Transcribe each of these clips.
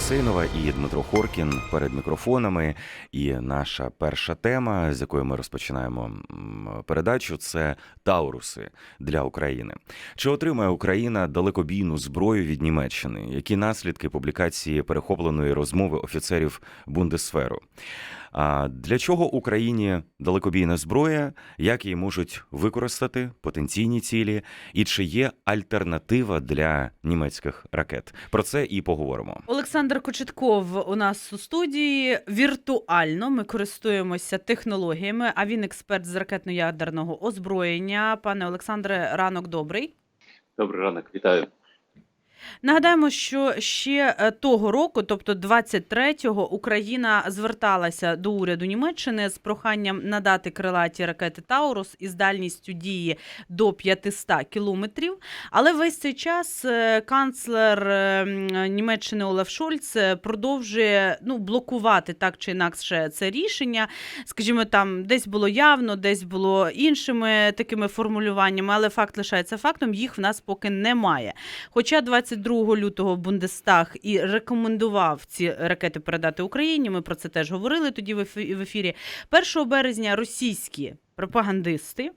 Гусейнова і Дмитро Хоркін перед мікрофонами. І наша перша тема, з якої ми розпочинаємо передачу, це Тауруси для України. Чи отримає Україна далекобійну зброю від Німеччини? Які наслідки публікації перехопленої розмови офіцерів Бундесферу? А для чого Україні далекобійна зброя? Як її можуть використати потенційні цілі? І чи є альтернатива для німецьких ракет? Про це і поговоримо. Олександр Кочетков у нас у студії віртуально. Ми користуємося технологіями. А він експерт з ракетно-ядерного озброєння. Пане Олександре, ранок добрий. Добрий ранок, вітаю. Нагадаємо, що ще е, того року, тобто 23-го, Україна зверталася до уряду Німеччини з проханням надати крилаті ракети Таурус із дальністю дії до 500 кілометрів. Але весь цей час е, канцлер е, Німеччини Олаф Шольц продовжує ну, блокувати так чи інакше це рішення. Скажімо, там десь було явно, десь було іншими такими формулюваннями, але факт лишається фактом. Їх в нас поки немає. Хоча 22 лютого Бундестаг і рекомендував ці ракети передати Україні. Ми про це теж говорили тоді в ефі- в ефірі. 1 березня російські пропагандисти.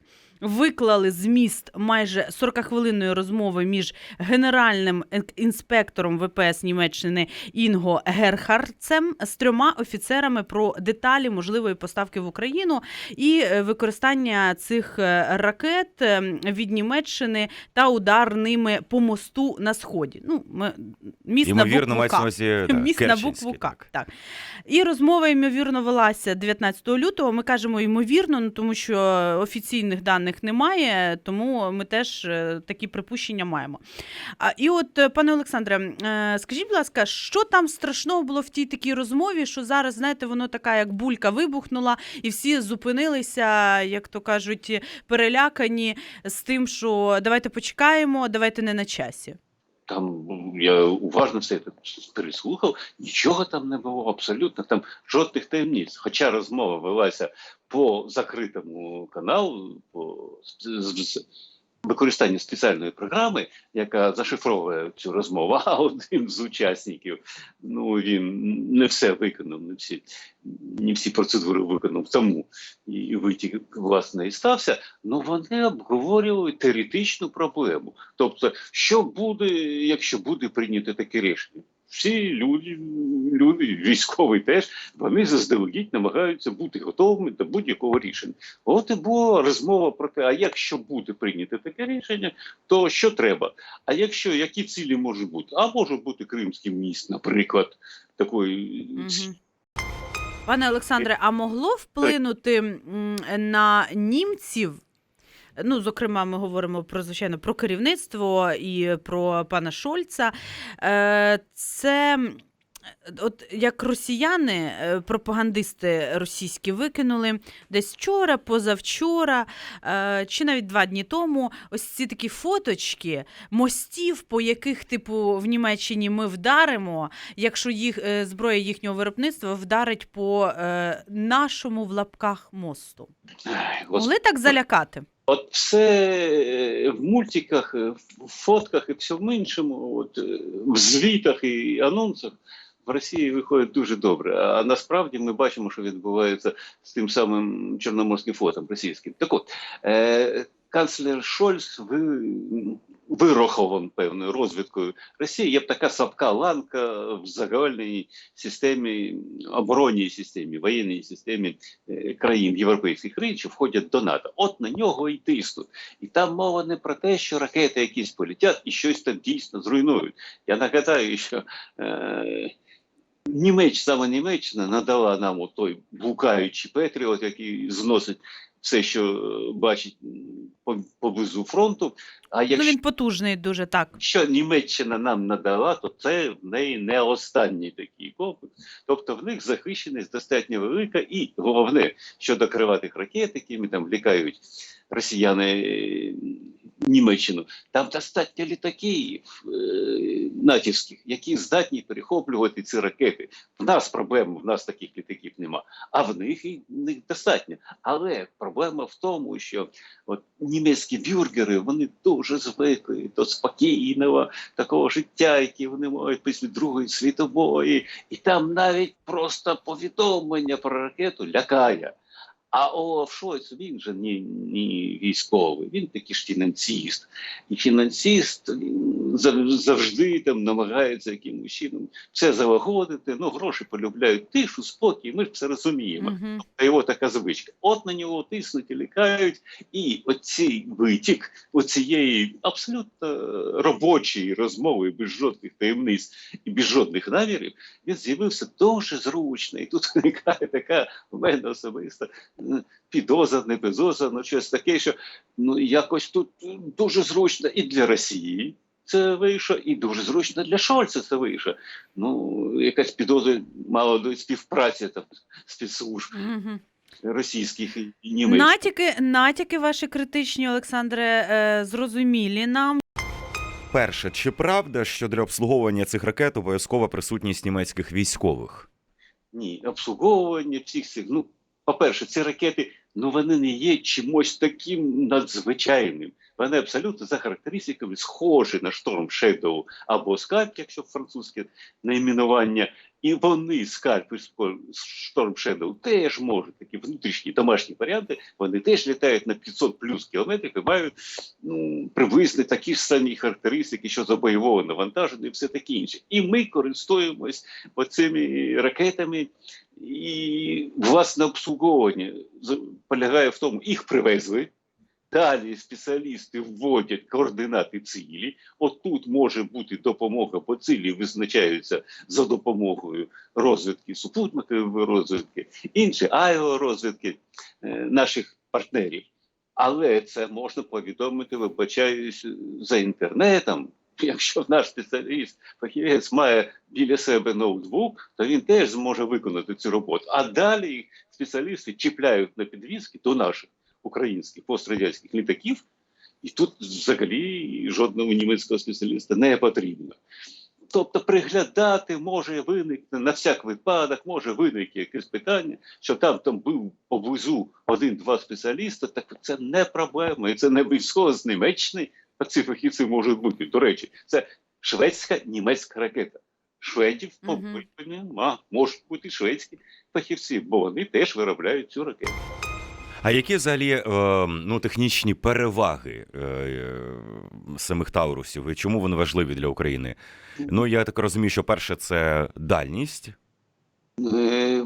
Виклали зміст майже 40-хвилинної розмови між генеральним інспектором ВПС Німеччини Інго Герхардцем з трьома офіцерами про деталі можливої поставки в Україну і е, використання цих е, ракет е, від Німеччини та удар ними по мосту на сході. Ну, міст Ймовірно, на букву К. да, Міст на букву К. Так. І розмова, ймовірно, велася 19 лютого. Ми кажемо ймовірно, ну, тому що офіційних даних немає, тому ми теж е, такі припущення маємо. А, і от, е, пане Олександре, е, скажіть, будь ласка, що там страшного було в тій такій розмові, що зараз, знаєте, воно така, як булька вибухнула, і всі зупинилися, як то кажуть, перелякані з тим, що давайте почекаємо, давайте не на часі. Там я уважно все це переслухав, нічого там не було, абсолютно там жодних таємниць. Хоча розмова велася по закритому каналу, по з- спеціальної програми, яка зашифровує цю розмову, а один з учасників, ну він не все виконав, не всі, не всі процедури виконав, тому і витік власне і стався. Ну вони обговорювали теоретичну проблему. Тобто, що буде, якщо буде прийнято таке рішення? Всі люди, люди, військові теж, вони заздалегідь намагаються бути готовими до будь-якого рішення. От і була розмова про те, а якщо буде прийнято таке рішення, то що треба? А якщо які цілі можуть бути? А може бути Кримський міст, наприклад, такої Мгм. Пане Олександре, а могло вплинути на німців? Ну, зокрема, ми говоримо про звичайно про керівництво і про пана Шольца. Е, Це от як росіяни, е, пропагандисти російські викинули десь вчора, позавчора, е, чи навіть два дні тому, ось ці такі фоточки мостів, по яких, типу, в Німеччині ми вдаримо, якщо їх зброя їхнього виробництва вдарить по нашому в лапках мосту. Могли так залякати? От все е, в мультиках, е, в фотках і всьому іншому, от, е, в звітах і анонсах в Росії виходить дуже добре. А насправді ми бачимо, що відбувається з тим самим Чорноморським флотом російським. Так от, е, канцлер Шольц ви, вирахован певною розвідкою Росії. Є така слабка ланка в загальній системі, оборонній системі, воєнній системі е, країн європейських країн, що входять до НАТО. От на нього і тиснуть. І там мова не про те, що ракети якісь полетять і щось там дійсно зруйнують. Я нагадаю, що е, Німеч, саме Німеччина надала нам той блукаючий Петріот, який зносить все, що е, бачить поблизу фронту. А Ну він потужний дуже так. що Німеччина нам надала, то це в неї не останній такий комплекс. Тобто в них захищеність достатньо велика, і головне щодо криватих ракет, якими там лікають росіяни е, Німеччину. Там достатньо літаків е, натівських, які здатні перехоплювати ці ракети. В нас проблем, в нас таких літаків нема, а в них і них достатньо. Але проблема в тому, що от німецькі бюргери вони дуже звикли до спокійного такого життя, яке вони мають після Другої світової, і там навіть просто повідомлення про ракету лякає. А Олаф Шойц, він же не, не військовий, він такий ж фінансіст. І фінансіст завжди там намагається якимось чином все залагодити. Ну, гроші полюбляють тишу, спокій, ми ж це розуміємо. Мгм. Це його така звичка. От на нього тиснуть і лікають, і оцей витік оцієї абсолютно робочої розмови без жодних таємниць і без жодних намірів, він з'явився дуже зручно. І тут виникає така в мене особиста підоза, не підоза, ну щось таке, що ну якось тут дуже зручно і для Росії. Це вийшло, і дуже зручно для Шольца це вийшло. Ну, якась підозра мало до співпраці там спецслужб російських і німецьких. Натяки, натяки ваші критичні, Олександре, е, зрозумілі нам. Перше, чи правда, що для обслуговування цих ракет обов'язкова присутність німецьких військових? Ні, обслуговування всіх цих. Ну, по-перше, ці ракети ну вони не є чимось таким надзвичайним. Вони абсолютно за характеристиками схожі на шторм Shadow або Скальп, якщо французьке найменування. І вони Скальп шторм Shadow теж можуть такі внутрішні домашні варіанти. Вони теж літають на 500 плюс кілометрів і мають ну, приблизно такі ж самі характеристики щодо бойового навантаження і все таке інше. І ми користуємось оцими ракетами. І власне обслуговування полягає в тому, їх привезли. Далі спеціалісти вводять координати цілі. От тут може бути допомога, бо цілі визначаються за допомогою розвідки, супутникової розвідки, інші аеророзвідки е, наших партнерів. Але це можна повідомити, вибачаюсь, за інтернетом. Якщо наш спеціаліст, фахівець має біля себе ноутбук, то він теж зможе виконати цю роботу. А далі спеціалісти чіпляють на підвізки до наших українських пострадянських літаків, і тут взагалі жодного німецького спеціаліста не потрібно. Тобто приглядати може виникне на всяк випадок, може виникне якесь питання, що там там був поблизу один-два спеціаліста, так це не проблема, і це не обов'язково з Німеччини, а ці фахівці можуть бути. До речі, це шведська німецька ракета. Шведів мабуть, нема. Можуть бути шведські фахівці, бо вони теж виробляють цю ракету. А які взагалі е, ну, технічні переваги е, е, самих Таурусів і чому вони важливі для України? Ну, я так розумію, що перше це дальність.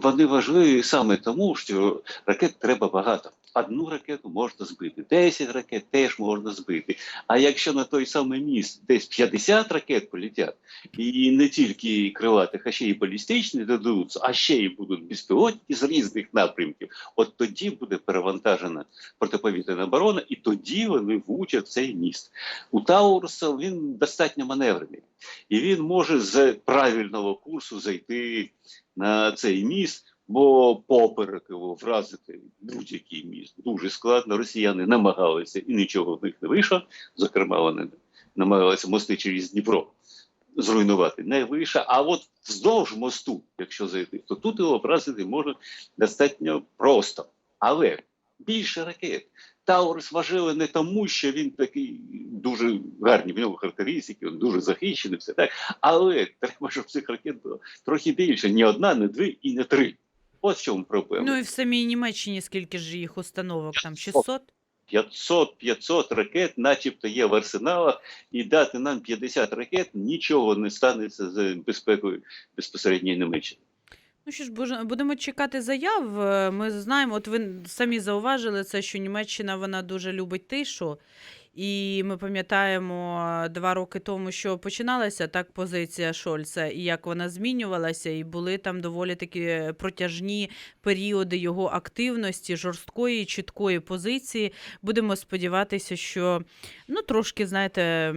Вони важливі саме тому, що ракет треба багато. Одну ракету можна збити, 10 ракет теж можна збити. А якщо на той самий міст десь 50 ракет полетять, і не тільки крилатих, а ще й балістичні додаються, а ще й будуть безпілотні з різних напрямків, от тоді буде перевантажена протиповітряна оборона, і тоді вони влучать цей міст. У Тауруса він достатньо маневрений, і він може з правильного курсу зайти на цей міст, бо поперек його вразити будь-який міст дуже складно. Росіяни намагалися і нічого в них не вийшло. Зокрема, вони намагалися мости через Дніпро зруйнувати. Не вийшло. А от вздовж мосту, якщо зайти, то тут його вразити можна достатньо просто. Але більше ракет. Таурус важливий не тому, що він такий дуже гарний, в нього характеристики, він дуже захищений, все так. Але треба, щоб цих ракет було трохи більше. Ні одна, не дві і не три. От в чому проблема. Ну і в самій Німеччині скільки ж їх установок? Там 600? 500 500 ракет, начебто, є в арсеналах, і дати нам 50 ракет нічого не станеться з безпекою безпосередньої Німеччини. Ну що ж, будемо чекати заяв. Е, Ми знаємо, от ви самі зауважили це, що Німеччина вона дуже любить тишу. І ми пам'ятаємо е, два роки тому, що починалася так позиція Шольца, і як вона змінювалася, і були там доволі такі протяжні періоди його активності, жорсткої, чіткої позиції. Будемо сподіватися, що ну трошки, знаєте.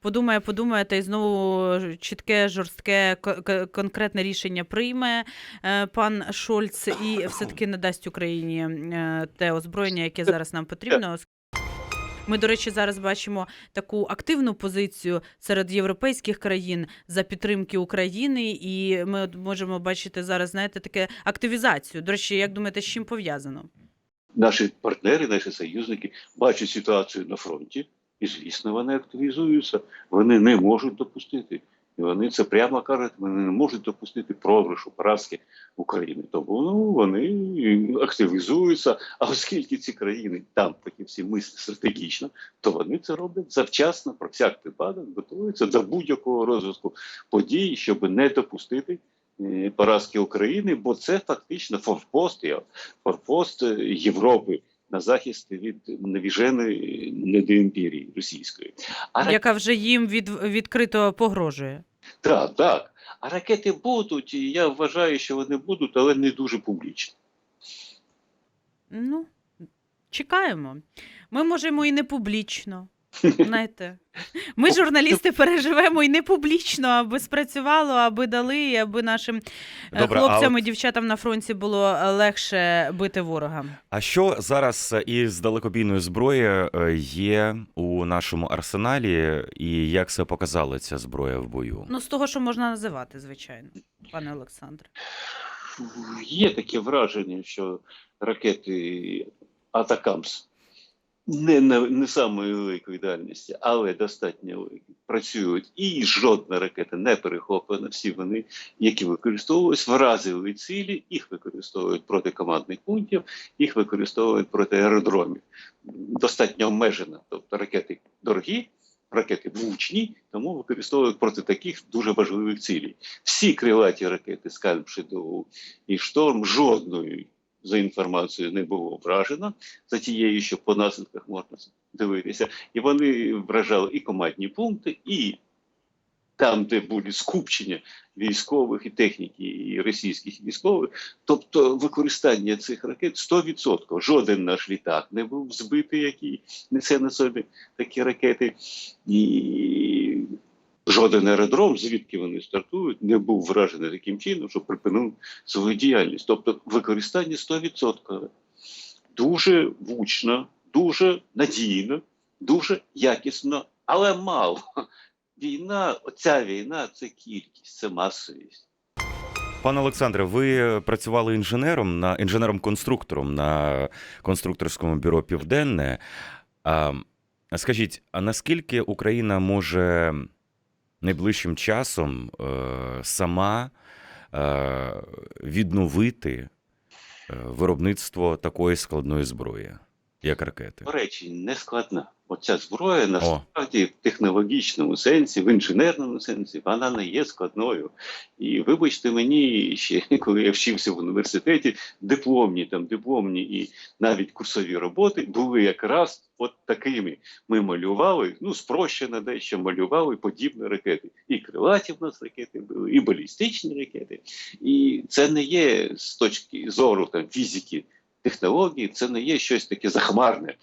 Подумає, подумає, та й знову чітке, жорстке, ко- ко- конкретне рішення прийме е, пан Шольц і все-таки надасть Україні е, те озброєння, яке зараз нам потрібно. Ми, до речі, зараз бачимо таку активну позицію серед європейських країн за підтримки України, і ми можемо бачити зараз, знаєте, таке активізацію. До речі, як думаєте, з чим пов'язано? Наші партнери, наші союзники бачать ситуацію на фронті, і звісно, вони активізуються. Вони не можуть допустити. І вони це прямо кажуть, вони не можуть допустити програшу, поразки України. Тому ну, вони активізуються. А оскільки ці країни там потім всі мислять стратегічно, то вони це роблять завчасно, про всяк випадок, готуються до будь-якого розвитку подій, щоб не допустити е, поразки України, бо це фактично форпост, форпост Європи на захист від невіженої недоімперії російської. А Яка вже їм від, відкрито погрожує? Так, так. А ракети будуть, і я вважаю, що вони будуть, але не дуже публічно. Ну, чекаємо. Ми можемо і не публічно. Знаєте, ми, журналісти, переживемо і не публічно, аби спрацювало, аби дали, і аби нашим е, Добре, хлопцям от- і дівчатам на фронті було е, легше бити ворога. А що зараз із далекобійної зброї е, є у нашому арсеналі, і як це показала ця зброя в бою? Ну, з того, що можна називати, звичайно, пане Олександре. Є таке враження, що ракети Атакамс не, не, самої великої дальності, але достатньо великі, працюють. І жодна ракета не перехоплена. Всі вони, які використовують, вразили цілі, їх використовують проти командних пунктів, їх використовують проти аеродромів. Достатньо обмежена. Тобто ракети дорогі, ракети влучні, тому використовують проти таких дуже важливих цілей. Всі крилаті ракети Скальп, Шедоу і Шторм жодної за інформацією не було вражено за тією, що по наслідках можна дивитися. І вони вражали і командні пункти, і там, де були скупчення військових і техніки, і російських військових. Тобто використання цих ракет 100%. Жоден наш літак не був збитий, який несе на собі такі ракети. І жоден аеродром, звідки вони стартують, не був вражений таким чином, що припинив свою діяльність. Тобто використання 100%. Дуже влучно, дуже надійно, дуже якісно, але мало. Війна, оця війна це кількість, це масовість. Пане Олександре, ви працювали інженером на інженером-конструктором на конструкторському бюро Південне. А, скажіть, а наскільки Україна може найближчим часом е, сама е, відновити е, виробництво такої складної зброї, як ракети? До речі, не складна. Оця зброя насправді в технологічному сенсі, в інженерному сенсі, вона не є складною. І вибачте мені, ще коли я вчився в університеті, дипломні, там дипломні і навіть курсові роботи були якраз от такими. Ми малювали, ну спрощено дещо малювали подібні ракети. І крилаті в нас ракети були, і балістичні ракети. І це не є з точки зору там фізики. Технології це не є щось таке захмарне.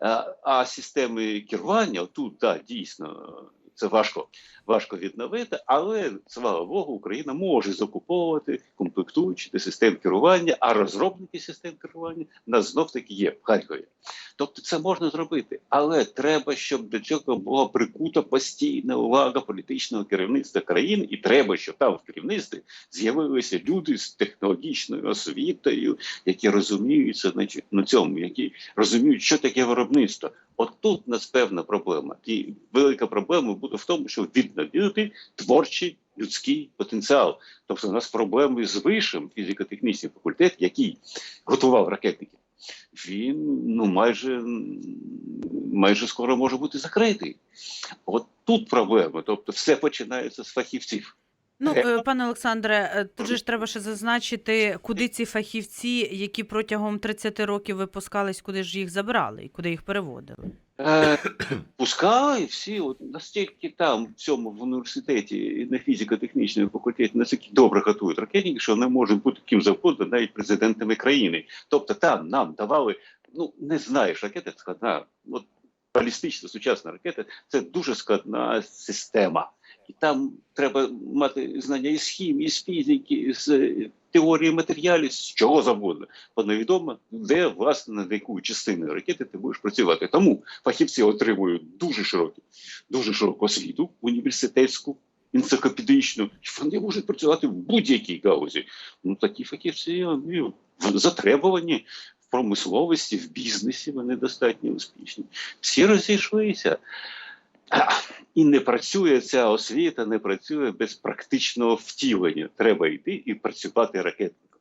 А, а системи керування тут да, дійсно це важко, важко відновити, але слава Богу, Україна може закуповувати комплектуючі систем керування, а розробники систем керування в нас знов таки є в Харкові. Тобто це можна зробити, але треба, щоб до цього була прикута постійна увага політичного керівництва країни, і треба, щоб там в керівництві з'явилися люди з технологічною освітою, які розуміються на цьому, які розуміють, що таке виробництво. От тут у нас певна проблема. І велика проблема буде в тому, щоб відновити творчий людський потенціал. Тобто у нас проблеми з вишим фізико-технічний факультет, який готував ракетників. Він ну майже майже скоро може бути закритий. От тут проблема. Тобто, все починається з фахівців. Ну, е, пане Олександре, е, тут же ж треба ще зазначити, куди ці фахівці, які протягом 30 років випускались, куди ж їх забрали і куди їх переводили. Е, пускай всі, от настільки там, в цьому в університеті на фізико-технічному факультеті, настільки добре готують ракетники, що вони можуть бути ким завгодно, навіть президентами країни. Тобто там нам давали, ну не знаєш, ракета складна. От балістична сучасна ракета це дуже складна система. І там треба мати знання із хімії, з фізики, з е, теорії матеріалів, з чого завгодно. Бо невідомо, де власне над якою частиною ракети ти будеш працювати. Тому фахівці отримують дуже широку, дуже широку освіту університетську, енциклопедичну. Вони можуть працювати в будь-якій галузі. Ну такі фахівці затребувані в промисловості, в бізнесі. Вони достатньо успішні. Всі розійшлися. І не працює ця освіта, не працює без практичного втілення. Треба йти і працювати ракетником.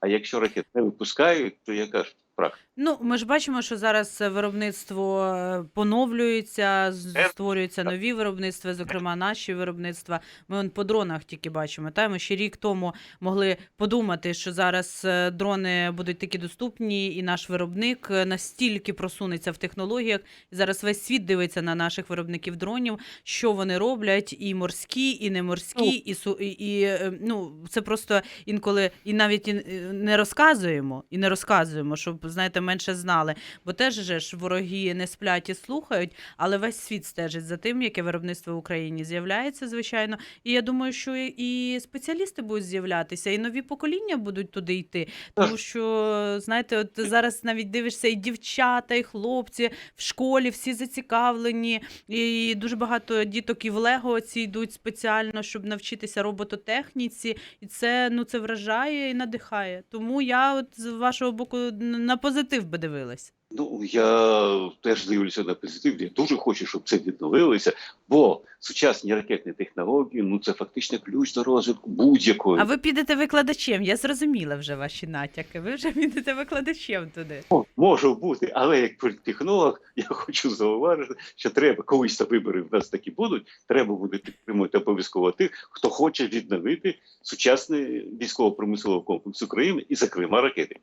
А якщо ракет не випускають, то яка ж практика? Ну, ми ж бачимо, що зараз виробництво е, поновлюється, Е, створюються нові виробництва, зокрема наші виробництва. Ми он по дронах тільки бачимо. Та ми ще рік тому могли подумати, що зараз е, дрони будуть такі доступні, і наш виробник настільки просунеться в технологіях. Зараз весь світ дивиться на наших виробників дронів, що вони роблять, і морські, і не морські, і су- і, і ну це просто інколи і навіть і не розказуємо, і не розказуємо, щоб знаєте, менше знали. Бо теж же ж вороги не сплять і слухають, але весь світ стежить за тим, яке виробництво в Україні з'являється, звичайно. І я думаю, що і- спеціалісти будуть з'являтися, і нові покоління будуть туди йти. Тому що, знаєте, от зараз навіть дивишся, і дівчата, і хлопці в школі всі зацікавлені, і дуже багато діток і в Лего ці йдуть спеціально, щоб навчитися робототехніці. І це ну це вражає і надихає. Тому я от з вашого боку на позитив би дивилась. Ну я теж дивлюся на позитив. Я дуже хочу, щоб це відновилося, бо сучасні ракетні технології ну це фактично ключ до розвитку будь-якої А ви підете викладачем. Я зрозуміла вже ваші натяки. Ви вже підете викладачем туди. О, може бути, але як політтехнолог, я хочу зауважити, що треба колись та вибори в нас такі будуть. Треба буде підтримувати обов'язково тих, хто хоче відновити сучасний військово-промисловий комплекс України і, зокрема, ракети.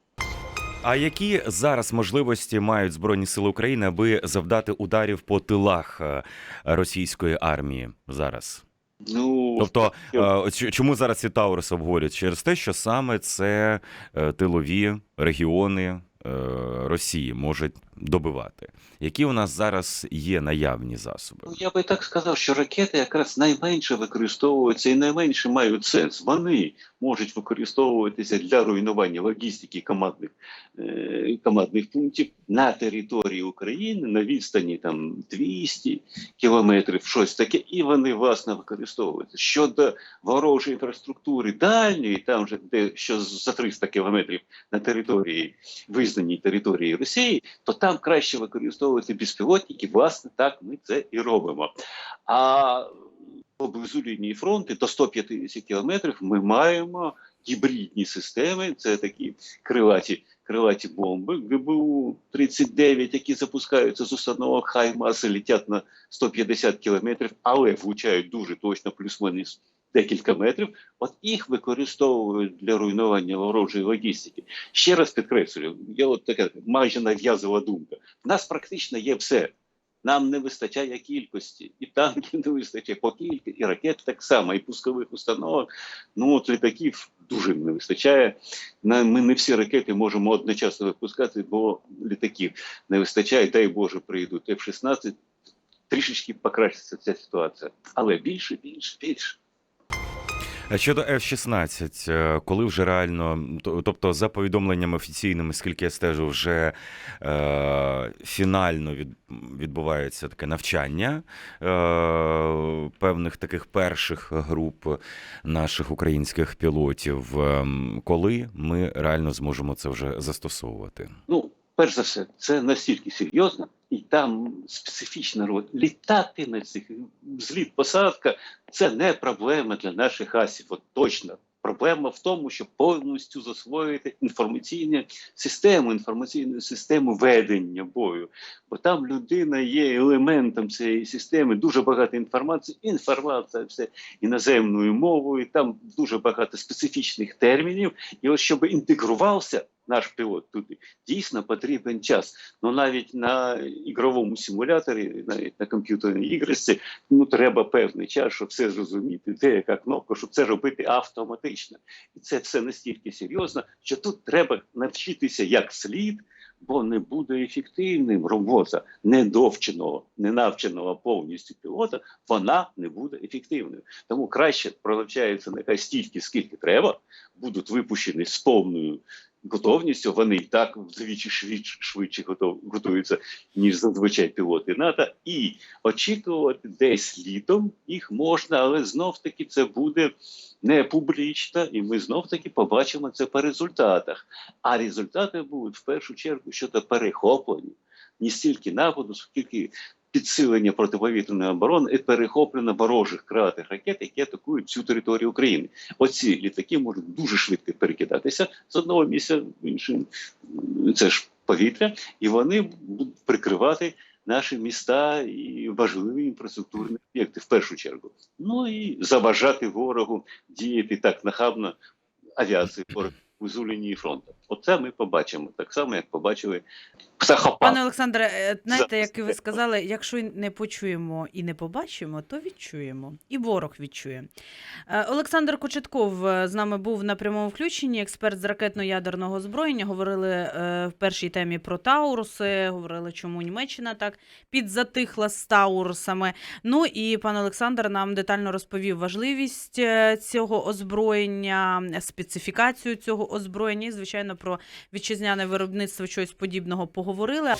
А які зараз можливості мають Збройні Сили України, аби завдати ударів по тилах е, російської армії зараз? Ну Тобто, е, чому зараз ці Тауруси обговорюють? Через те, що саме це е, тилові регіони Росії можуть добивати. Які у нас зараз є наявні засоби? Ну, я би так сказав, що ракети якраз найменше використовуються і найменше мають сенс. Вони можуть використовуватися для руйнування логістики командних, е, командних пунктів на території України на відстані там 200 кілометрів, щось таке, і вони власне використовуються. Щодо ворожої інфраструктури дальньої, там вже де що за 300 кілометрів на території визнаній території Росії, то там краще використовувати безпілотники. Власне, так ми це і робимо. А поблизу лінії фронту до 150 кілометрів ми маємо гібридні системи. Це такі крилаті. Крилаті бомби ГБУ 39 які запускаються з установок Хаймас і летять на 150 кілометрів, але влучають дуже точно, плюс-мінус декілька метрів. От їх використовують для руйнування ворожої логістики. Ще раз підкреслюю, є от така майже нав'язова думка. В нас практично є все. Нам не вистачає кількості, і танків не вистачає по кількості, і ракет так само, і пускових установок. Ну от літаків дуже не вистачає. Ми не всі ракети можемо одночасно випускати, бо літаків не вистачає. Дай Боже, прийдуть F-16, трішечки покращиться ця ситуація. Але більше, більше, більше. А Щодо F-16, е, коли вже реально, то- тобто за повідомленнями офіційними, скільки я стежу, вже е, фінально від, відбувається таке навчання е, певних таких перших груп наших українських пілотів. Ем, Коли ми реально зможемо це вже застосовувати? Ну, перш за все, це настільки серйозно, і там специфічна роль. Літати на цих зліт, посадка це не проблема для наших асів. От точно. Проблема в тому, щоб повністю засвоїти інформаційну систему, інформаційну систему ведення бою. Бо там людина є елементом цієї системи, дуже багато інформації, інформація все іноземною мовою, там дуже багато специфічних термінів. І ось щоб інтегрувався наш пілот туди, дійсно потрібен час. Ну навіть на ігровому симуляторі, навіть на комп'ютерній іграшці, ну треба певний час, щоб все зрозуміти, де яка кнопка, щоб це робити автоматично. І це все настільки серйозно, що тут треба навчитися як слід бо не буде ефективним робота недовченого, ненавченого повністю пілота, вона не буде ефективною. Тому краще пролучається нехай стільки, скільки треба, будуть випущені з повною готовністю. Вони і так вдвічі швидше, швидше готуються, ніж зазвичай пілоти НАТО, і очікувати десь літом їх можна, але знов таки це буде не публічно, і ми знов таки побачимо це по результатах. А результати будуть в першу чергу щодо перехоплення не стільки нападу, скільки підсилення протиповітряної оборони і перехоплення ворожих крилатих ракет, які атакують цю територію України. Оці літаки можуть дуже швидко перекидатися з одного місця в інше. Це ж повітря, і вони будуть прикривати наші міста і важливі інфраструктурні об'єкти в першу чергу. Ну і заважати ворогу діяти так нахабно авіації ворога у лінії фронту. Оце ми побачимо так само, як побачили птахопад. Пане Олександре, е, знаєте, як ви сказали, якщо не почуємо і не побачимо, то відчуємо. І ворог відчує. Е, Олександр Кочетков е, з нами був на прямому включенні, експерт з ракетно-ядерного озброєння. Говорили в першій темі про Тауруси, говорили, чому Німеччина так підзатихла з Таурусами. Ну і пан Олександр нам детально розповів важливість цього озброєння, специфікацію цього озброєння і, звичайно, про вітчизняне виробництво чогось подібного поговорили.